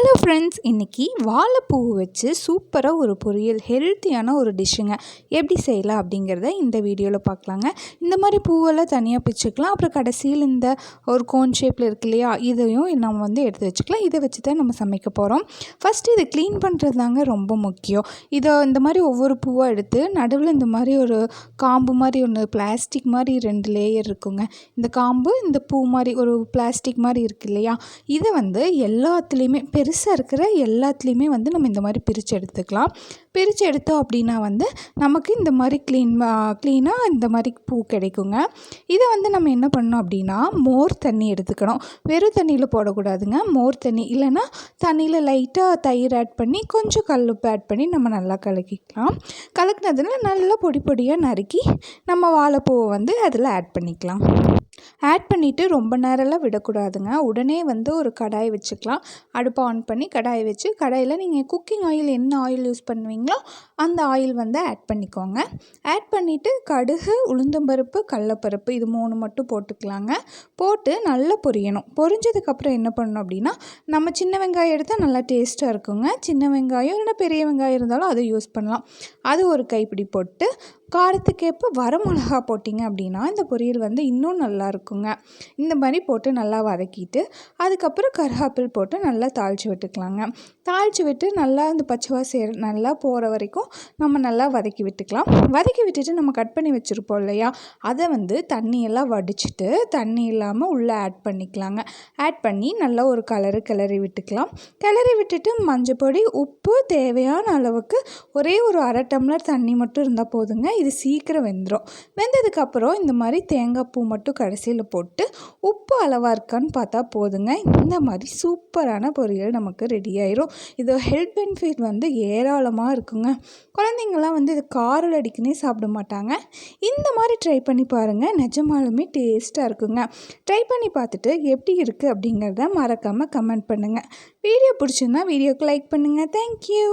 Hello friends இன்றைக்கி வாழைப்பூ வச்சு சூப்பராக ஒரு பொரியல் ஹெல்த்தியான ஒரு டிஷ்ஷுங்க எப்படி செய்யலாம் அப்படிங்கிறத இந்த வீடியோவில் பார்க்கலாங்க. இந்த மாதிரி பூவெல்லாம் தனியாக பிச்சுக்கலாம். அப்புறம் கடைசியில் இந்த ஒரு கோன் ஷேப்பில் இருக்கு இல்லையா இதையும் நம்ம வந்து எடுத்து வச்சுக்கலாம். இதை வச்சு தான் நம்ம சமைக்க போகிறோம் ஃபஸ்ட்டு இதை க்ளீன் பண்ணுறது தாங்க ரொம்ப முக்கியம். இதை இந்த மாதிரி ஒவ்வொரு பூவாக எடுத்து நடுவில் இந்த மாதிரி ஒரு காம்பு மாதிரி ஒன்று பிளாஸ்டிக் மாதிரி ரெண்டு லேயர் இருக்குங்க. இந்த காம்பு இந்த பூ மாதிரி ஒரு பிளாஸ்டிக் மாதிரி இருக்கு இல்லையா இதை வந்து எல்லாத்துலேயுமே பெருசாக இருக்கிற எல்லாத்துலேயுமே வந்து நம்ம இந்த மாதிரி பிரித்து எடுத்துக்கலாம். பிரித்து எடுத்தோம் அப்படின்னா வந்து நமக்கு இந்த மாதிரி க்ளீன் க்ளீனாக இந்த மாதிரி பூ கிடைக்குங்க. இதை வந்து நம்ம என்ன பண்ணோம் அப்படின்னா மோர் தண்ணி எடுத்துக்கணும். வெறும் தண்ணியில் போடக்கூடாதுங்க. மோர் தண்ணி. இல்லைன்னா தண்ணியில் லைட்டாக தயிர் ஆட் பண்ணி கொஞ்சம் கல்லுப்பு ஆட் பண்ணி நம்ம நல்லா கலக்கிக்கலாம். கலக்கினதுனால நல்லா பொடி பொடியாக நறுக்கி நம்ம வாழைப்பூவை வந்து அதில் ஆட் பண்ணிக்கலாம். ஆட் பண்ணிவிட்டு ரொம்ப நேரம்லாம் விடக்கூடாதுங்க. உடனே வந்து ஒரு கடாய் வச்சுக்கலாம். அடுப்பை ஆன் பண்ணி கடாயை வச்சு கடாயில் நீங்கள் குக்கிங் ஆயில் என்ன ஆயில் யூஸ் பண்ணுவீங்களோ அந்த ஆயில் வந்து ஆட் பண்ணிக்கோங்க. ஆட் பண்ணிவிட்டு கடுகு உளுந்தம்பருப்பு கடலப்பருப்பு இது மூணு மட்டும் போட்டுக்கலாங்க. போட்டு நல்லா பொரியணும். பொரிஞ்சதுக்கப்புறம் என்ன பண்ணணும் அப்படின்னா நம்ம சின்ன வெங்காயம் எடுத்தால் நல்லா டேஸ்ட்டாக இருக்குங்க. சின்ன வெங்காயம் இல்லைன்னா பெரிய வெங்காயம் இருந்தாலும் அதை யூஸ் பண்ணலாம். அது ஒரு கைப்பிடி போட்டு காரத்துக்கேற்ப வரமிளகா போட்டிங்க அப்படின்னா இந்த பொரியல் வந்து இன்னும் நல்லா இருக்குங்க. இந்த மாதிரி போட்டு நல்லா வதக்கிட்டு அதுக்கப்புறம் கருகாப்பில் போட்டு நல்லா தாளித்து விட்டுக்கலாங்க. தாளித்து விட்டு நல்லா இந்த பச்சைவா சே நல்லா போகிற வரைக்கும் நம்ம நல்லா வதக்கி விட்டுக்கலாம். வதக்கி விட்டுட்டு நம்ம கட் பண்ணி வச்சுருப்போம் இல்லையா? அதை வந்து தண்ணியெல்லாம் வடிச்சிட்டு தண்ணி இல்லாமல் உள்ளே ஆட் பண்ணிக்கலாங்க. ஆட் பண்ணி நல்லா ஒரு கலரு கிளறி விட்டுக்கலாம். கிளறி விட்டுட்டு மஞ்சப்பொடி உப்பு தேவையான அளவுக்கு ஒரே ஒரு அரை டம்ளர் தண்ணி மட்டும் இருந்தால் போதுங்க. இது சீக்கிரம் வெந்துடும் வெந்ததுக்கப்புறம் இந்த மாதிரி தேங்காய் பூ மட்டும் கடைசியில் போட்டு உப்பு அளவாக இருக்கான்னு பார்த்தா போதுங்க. இந்த மாதிரி சூப்பரான பொரியல் நமக்கு ரெடி ஆயிரும். இது ஹெல்த் பெனிஃபிட் வந்து ஏராளமாக இருக்குங்க. குழந்தைங்கள்லாம் வந்து இது காரல் அடிக்கனே சாப்பிட மாட்டாங்க. இந்த மாதிரி ட்ரை பண்ணி பாருங்கள் நிஜமாலுமே டேஸ்ட்டாக இருக்குங்க. ட்ரை பண்ணி பார்த்துட்டு எப்படி இருக்குது அப்படிங்கிறத மறக்காமல் கமெண்ட் பண்ணுங்கள் வீடியோ பிடிச்சிருந்தா வீடியோக்கு லைக் பண்ணுங்கள் தேங்க்யூ